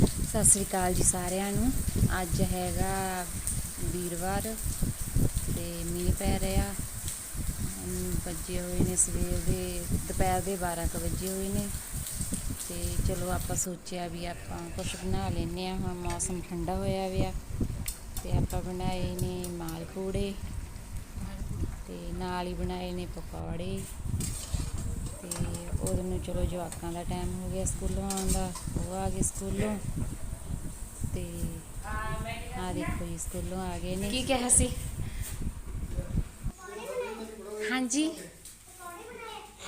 ਸਤਿ ਸ੍ਰੀ ਅਕਾਲ ਜੀ ਸਾਰਿਆਂ ਨੂੰ। ਅੱਜ ਹੈਗਾ ਵੀਰਵਾਰ ਤੇ ਮੀਂਹ ਪੈ ਰਿਹਾ। ਵੱਜੇ ਹੋਏ ਨੇ ਸਵੇਰ ਦੇ, ਦੁਪਹਿਰ ਦੇ 12 ਕੁ ਵਜੇ ਹੋਏ ਨੇ। ਤੇ ਚਲੋ ਆਪਾਂ ਸੋਚਿਆ ਵੀ ਆਪਾਂ ਕੁਝ ਬਣਾ ਲੈਨੇ ਆ ਹੁਣ ਮੌਸਮ ਠੰਡਾ ਹੋਇਆ ਵਿਆ ਤੇ ਆਪਾਂ ਬਣਾਏ ਨੇ ਮਾਲਪੂੜੇ ਤੇ ਨਾਲ ਹੀ ਬਣਾਏ ਨੇ ਪਕੌੜੇ। ਉਦੋਂ ਨੂੰ ਚਲੋ ਜਵਾਕਾਂ ਦਾ ਟਾਈਮ ਹੋ ਗਿਆ ਸਕੂਲੋਂ ਆਉਣ ਦਾ ਉਹ ਆ ਗਏ ਸਕੂਲੋਂ ਤੇ ਆ ਦੇਖੋ ਜੀ ਸਕੂਲੋਂ ਆ ਗਏ ਨੇ। ਕੀ ਕਿਹਾ ਸੀ? ਹਾਂਜੀ।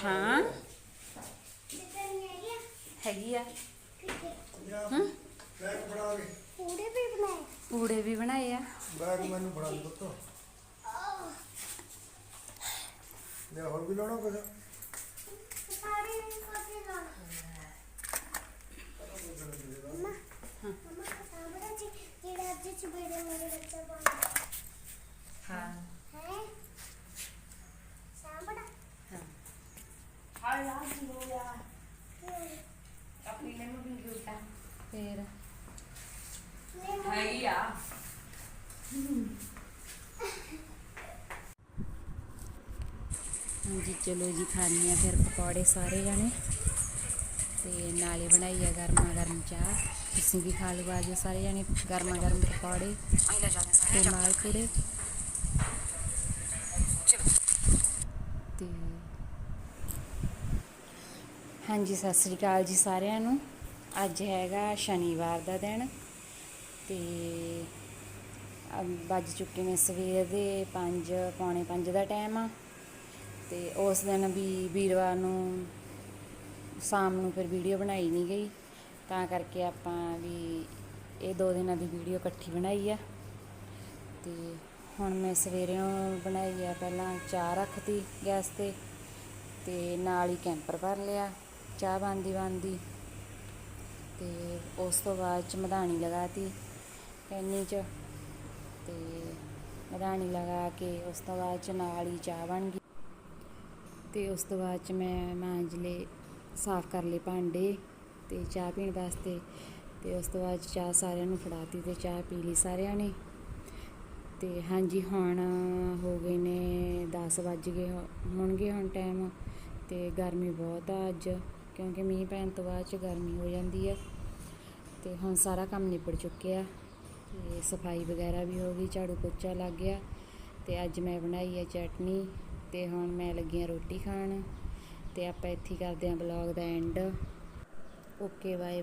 ਹਾਂ। ਹੈਗੀ ਆ। ਹਾਂ। ਬੈਗ ਫੜਾ ਕੇ ਪੂੜੇ ਵੀ ਬਣਾਏ। ਪੂੜੇ ਵੀ ਬਣਾਏ ਆ। ਬੈਗ ਮੈਨੂੰ ਫੜਾ ਦੇ ਪੁੱਤ। ਲੈ ਹੋਰ ਵੀ ਲਾਉਣਾ ਕੁਝ ਸਾਰੇ ਕੋਤੇ ਲਾਉਣਾ ਮਮਾ ਮਮਾ ਸਾਹਮਣੇ ਜੀ ਜਿਹੜਾ ਅੱਜ ਚ ਬੇੜੇ ਮੇਰੇ ਬੱਚਾ ਬਣ ਹਾਂ ਹੈ ਸਾਹਮਣੇ ਤੇ ਨਾਲੇ ਬਣਾਈ ਆ ਗਰਮਾ ਗਰਮ ਚਾਹ। ਤੁਸੀਂ ਵੀ ਖਾ ਲਓ ਆਜੋ ਸਾਰੇ ਜਾਣੇ, ਗਰਮਾ ਗਰਮ ਪਕੌੜੇ ਤੇ ਮਾਲ ਪੂੜੇ। ਤੇ ਹਾਂਜੀ, ਸਤਿ ਸ੍ਰੀ ਅਕਾਲ ਜੀ ਸਾਰਿਆਂ ਨੂੰ। ਅੱਜ ਹੈਗਾ ਸ਼ਨੀਵਾਰ ਦਾ ਦਿਨ ਤੇ ਵੱਜ ਚੁੱਕੇ ਨੇ ਸਵੇਰ ਦੇ 5 ਪੌਣੇ 5 ਦਾ ਟਾਈਮ ਆ। ਤੇ ਉਸ ਦਿਨ ਵੀ ਵੀਰਵਾਰ ਨੂੰ ਸ਼ਾਮ ਨੂੰ ਫਿਰ ਵੀਡੀਓ ਬਣਾਈ ਨਹੀਂ ਗਈ। ਤਾਂ ਕਰਕੇ ਆਪਾਂ ਵੀ ਇਹ ਦੋ ਦਿਨਾਂ ਦੀ ਵੀਡੀਓ ਇਕੱਠੀ ਬਣਾਈ ਆ। ਤੇ ਹੁਣ ਮੈਂ ਸਵੇਰੇ ਬਣਾਈ ਆ ਪਹਿਲਾਂ ਚਾਹ ਰੱਖਤੀ ਗੈਸ ਤੇ ਤੇ ਨਾਲ ਹੀ ਕੈਂਪਰ ਭਰ ਲਿਆ, ਚਾਹ ਬਣਦੀ ਬਣਦੀ। ਤੇ ਉਸ ਤੋਂ ਬਾਅਦ ਚ ਮਧਾਣੀ ਲਗਾਤੀ ਕੈਨੀ ਚ, ਤੇ ਮਧਾਣੀ ਲਗਾ ਕੇ ਉਸ ਤੋਂ ਬਾਅਦ ਚ ਨਾਲ ਹੀ ਚਾਹ ਬਣ ਗਈ। ਤੇ ਉਸ ਤੋਂ ਬਾਅਦ ਚ ਮੈਂ ਮਾਂਜ ਸਾਫ਼ ਕਰ ਲਏ ਭਾਂਡੇ ਅਤੇ ਚਾਹ ਪੀਣ ਵਾਸਤੇ ਅਤੇ ਉਸ ਤੋਂ ਬਾਅਦ ਚਾਹ ਸਾਰਿਆਂ ਨੂੰ ਫੜਾਤੀ ਅਤੇ ਚਾਹ ਪੀ ਲਈ ਸਾਰਿਆਂ ਨੇ। ਅਤੇ ਹਾਂਜੀ, ਹੁਣ ਹੋ ਗਏ ਨੇ 10 ਵੱਜ ਗਏ ਹੋ- ਹੋਣਗੇ ਹੁਣ ਟਾਈਮ ਅਤੇ ਗਰਮੀ ਬਹੁਤ ਆ ਅੱਜ, ਕਿਉਂਕਿ ਮੀਂਹ ਪੈਣ ਤੋਂ ਬਾਅਦ ਚ ਗਰਮੀ ਹੋ ਜਾਂਦੀ ਆ। ਤੇ ਹੁਣ ਸਾਰਾ ਕੰਮ ਨਿਬੜ ਚੁੱਕਿਆ, ਤੇ ਸਫ਼ਾਈ ਵਗੈਰਾ ਵੀ ਹੋ ਗਈ, ਝਾੜੂ ਪੋਚਾ ਲੱਗ ਗਿਆ ਤੇ ਅੱਜ ਮੈਂ ਬਣਾਈ ਹੈ ਚਟਨੀ ਤੇ ਹੁਣ ਮੈਂ ਲੱਗੀ ਹਾਂ ਰੋਟੀ ਖਾਣ। ਅਤੇ ਆਪਾਂ ਇੱਥੇ ਹੀ ਕਰਦੇ ਹਾਂ ਬਲੋਗ ਦਾ ਐਂਡ ਓਕੇ ਬਾਏ ਬਾਏ